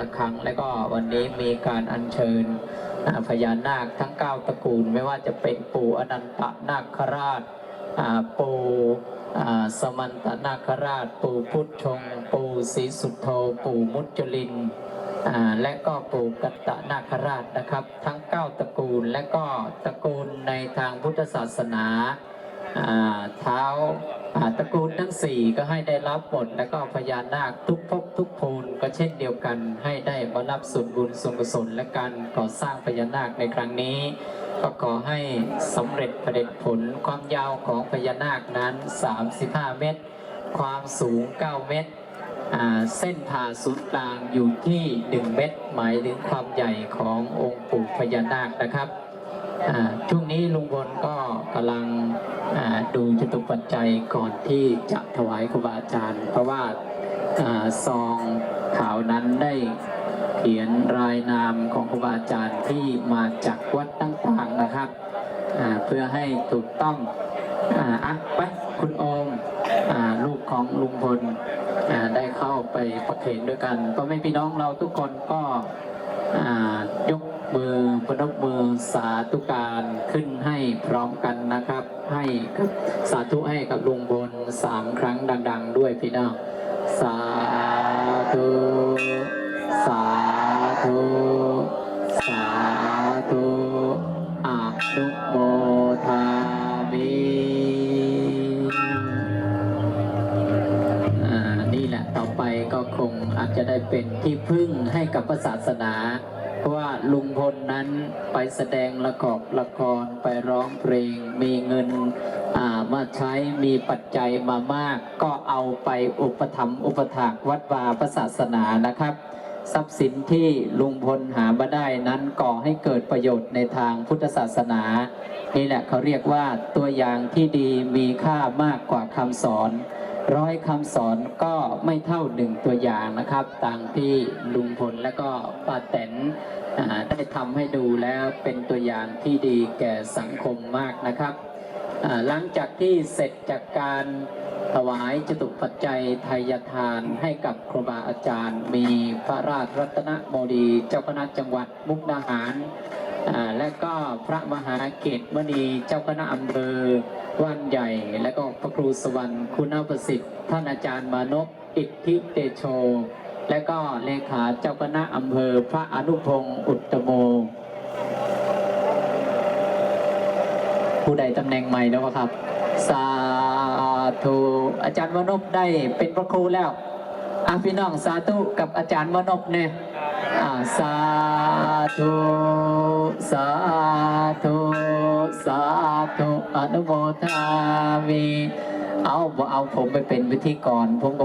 ละครั้งและก็วันนี้มีการอัญเชิญพญานาคทั้ง 9 ตระกูล ไม่ว่าจะเป็นปู่อนันตนาคราชปู่สมันตนาคราช ปู่พุทธชง ปู่ศรีสุโธปู่มุจลิน และก็ปู่กัตตนาคราชนะครับ ทั้ง 9 ตระกูลและก็ตระกูลในทางพุทธศาสนา เท้าตระกูลทั้งสี่ก็ให้ได้รับหมดแล้วก็พญานาคทุกภพทุกภูนก็เช่นเดียวกันให้ได้มารับส่วนบุญส่วนกุศลและการก่อสร้างพญานาคในครั้งนี้ ก็ขอให้สำเร็จประเด็จผลความยาวของพญานาคนั้น 35 เมตร ความสูง 9 เมตรเส้นผ่าศูนย์กลางอยู่ที่ 1 เมตร หมายถึงความใหญ่ขององค์ปู่พญานาคนะครับ ช่วงนี้ลุงพลก็กำลังดูจตุปัจจัยก่อนที่จะถวายครูบาอาจารย์ เพราะว่าซองขาวนั้นได้เขียนรายนามของครูบาอาจารย์ที่มาจากวัดต่างๆนะครับ เพื่อให้ถูกต้องอ่าอะไปคุณโอมลูกของลุงพลได้เข้าไปประเคนด้วยกันก็ไม่พี่น้องเราทุกคนก็ยก มือพนมมือสาธุการขึ้นให้พร้อมกันนะครับ ให้กับสาธุให้กับลุงบนสามครั้งดัง ๆ ด้วยพี่น้อง สาธุ สา ต่อไปก็คงอาจจะได้เป็นที่พึ่งให้กับศาสนา เพราะว่าลุงพลนั้นไปแสดงละครละครไปร้องเพลง มีเงินามาใช้มีปัจจัยมามาก ก็เอาไปอุปถัมภ์อุปถากวัดวาพระศาสนานะครับ ทรัพย์สินที่ลุงพลหามาได้นั้นก่อให้เกิดประโยชน์ในทางพุทธศาสนานี่แหละเขาเรียกว่าตัวอย่างที่ดีมีค่ามากกว่าคำสอน ร้อยคำสอนก็ไม่เท่าหนึ่งตัวอย่างนะครับต่างที่ลุงพลและก็ป้าแตนได้ทำให้ดูแล้วเป็นตัวอย่างที่ดีแก่สังคมมากนะครับ หลังจากที่เสร็จจากการถวายจตุปัจจัยทายทานให้กับครูบาอาจารย์ มีพระราชรัตนโมดีเจ้าคณะจังหวัดมุกดาหาร และก็พระมหาเกตมณีเจ้าคณะอำเภอว่านใหญ่ และก็พระครูสวรรค์คุณประสิทธิ์ท่านอาจารย์มานพอิทธิเตโช และก็เลขาเจ้าคณะอำเภอพระอนุพงศ์อุตโม ผู้ใดตำแหน่งใหม่แล้วครับ สาธุอาจารย์มานพได้เป็นพระครูแล้วอาพี่น้องสาธุกับอาจารย์มานพเนี่ยอ่าสา ธุสาธุสาธุอนุโมทามิเอาเอาผมไปเป็นวิธีกรผมก็